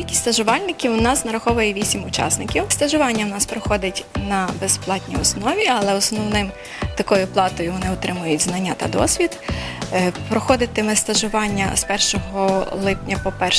Кількість стажувальників у нас нараховує 8 учасників. Стажування у нас проходить на безплатній основі, але основним такою платою вони отримують знання та досвід. Е, Проходитиме стажування з 1 липня по 1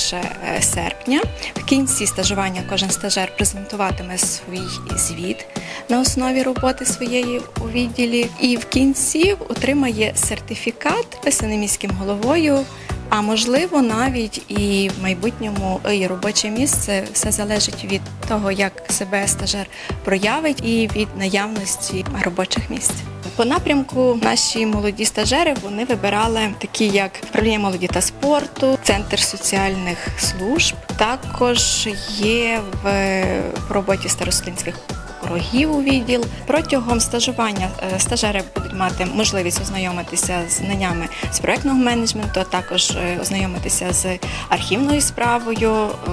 серпня. В кінці стажування кожен стажер презентуватиме свій звіт на основі роботи своєї у відділі, і в кінці отримає сертифікат, писаний міським головою. А можливо, навіть і в майбутньому і робоче місце все залежить від того, як себе стажер проявить, і від наявності робочих місць. По напрямку наші молоді стажери вони вибирали такі, як управління молоді та спорту, центр соціальних служб. Також є в роботі старостинських округів у відділ. Протягом стажування е, стажери будуть мати можливість ознайомитися з знаннями з проектного менеджменту, а також е, ознайомитися з архівною справою. Е,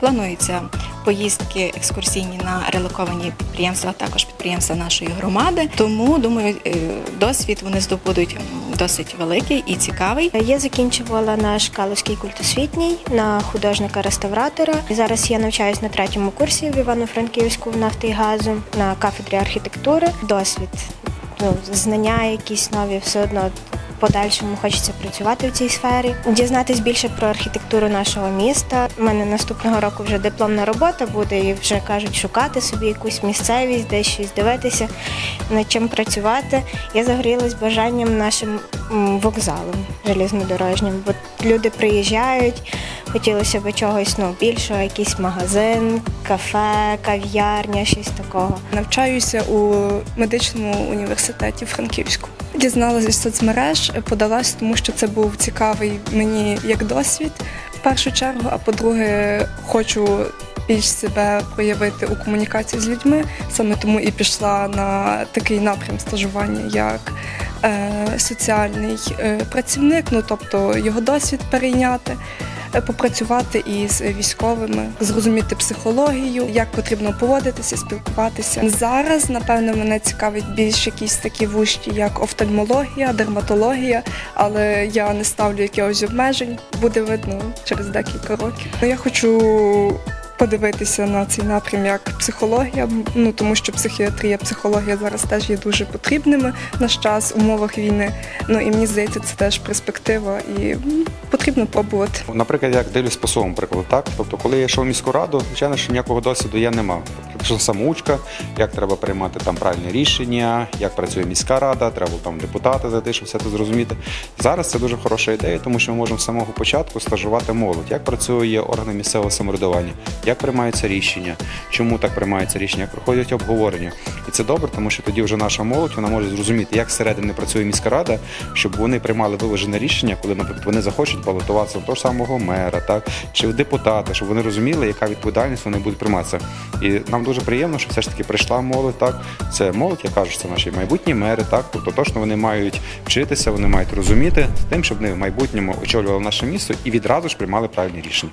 Плануються поїздки екскурсійні на релоковані підприємства, також підприємства нашої громади. Тому думаю, е, досвід вони здобудуть досить великий і цікавий. Я закінчувала наш Калузький культосвітній на художника-реставратора. Зараз я навчаюсь на третьому курсі в Івано-Франківську в нафти і газу на кафедрі архітектури. Досвід, ну, знання якісь нові, все одно. Подальшому хочеться працювати в цій сфері, дізнатись більше про архітектуру нашого міста. У мене наступного року вже дипломна робота буде, і вже кажуть шукати собі якусь місцевість, де щось дивитися, над чим працювати. Я загорілась бажанням нашим вокзалом железнодорожнім, бо люди приїжджають, хотілося б чогось ну, більшого, якийсь магазин, кафе, кав'ярня, щось такого. Навчаюся у медичному університеті в Франківську. Дізналася з соцмереж, подалась, тому що це був цікавий мені як досвід в першу чергу. А по-друге, хочу більш себе проявити у комунікації з людьми. Саме тому і пішла на такий напрям стажування, як е, соціальний е, працівник, ну тобто його досвід перейняти. Е, Попрацювати із військовими, зрозуміти психологію, як потрібно поводитися, спілкуватися. Зараз, напевно, мене цікавить більш якісь такі вущі, як офтальмологія, дерматологія, але я не ставлю якихось обмежень. Буде видно через декілька років. Я хочу подивитися на цей напрям як психологія, ну тому що психіатрія, психологія зараз теж є дуже потрібними в наш час в умовах війни. Ну і мені здається, це теж перспектива, і потрібно пробувати. Наприклад, як дивлюсь по своєму прикладу, так? Тобто, коли я йшов в міську раду, звичайно, що ніякого досвіду я не мав. Тобто, самоучка, як треба приймати там правильні рішення, як працює міська рада, треба там депутати зайти, щоб все це зрозуміти. Зараз це дуже хороша ідея, тому що ми можемо з самого початку стажувати молодь, як працює органи місцевого самоврядування, як приймаються рішення, чому так приймаються рішення, як проходять обговорення. І це добре, тому що тоді вже наша молодь вона може зрозуміти, як зсередини працює міська рада, щоб вони приймали виважене рішення, коли, наприклад, вони захочуть балотуватися на того самого мера, так чи в депутати, щоб вони розуміли, яка відповідальність вони будуть прийматися. І нам дуже приємно, що все ж таки прийшла молодь. Так, це молодь, я кажу, це наші майбутні мери. Так, тобто точно вони мають вчитися, вони мають розуміти тим, щоб вони в майбутньому очолювали наше місто і відразу ж приймали правильні рішення.